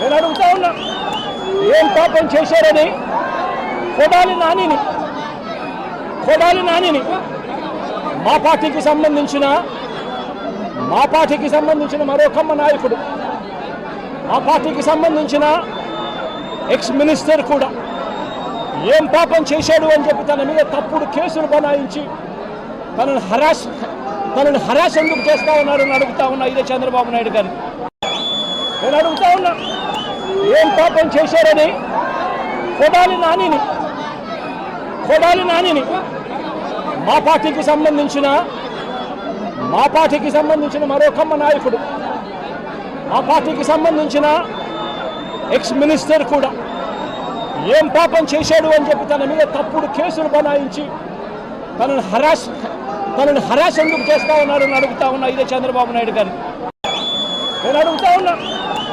నేను అడుగుతా ఉన్నా ఏం పాపం చేశారని? కొడాలి నానిని కొడాలి నానిని. మా పార్టీకి సంబంధించిన మా పార్టీకి సంబంధించిన మరొకమ్మ నాయకుడు మా పార్టీకి సంబంధించిన ఎక్స్ మినిస్టర్ కూడా ఏం పాపం చేశాడు అని చెప్పి తన మీద తప్పుడు కేసులు బనాయించి తనను హరాస్ తనను హరాస్ ఎందుకు చేస్తా ఉన్నారని అడుగుతా ఉన్నా ఇదే చంద్రబాబు నాయుడు గారిని. నేను అడుగుతా ఉన్నా ఏం పాపం చేశారని? కొడాలి నానిని కొడాలి నానిని. మా పార్టీకి సంబంధించిన మా పార్టీకి సంబంధించిన మరొకమ్మ నాయకుడు మా పార్టీకి సంబంధించిన ఎక్స్ మినిస్టర్ కూడా ఏం పాపం చేశాడు అని చెప్పి తన మీద తప్పుడు కేసులు బనాయించి తనను హరాస్ తనను హరాస్ ఎందుకు చేస్తా ఉన్నారని అడుగుతా ఉన్నా ఇదే చంద్రబాబు నాయుడు గారిని. Era um tal.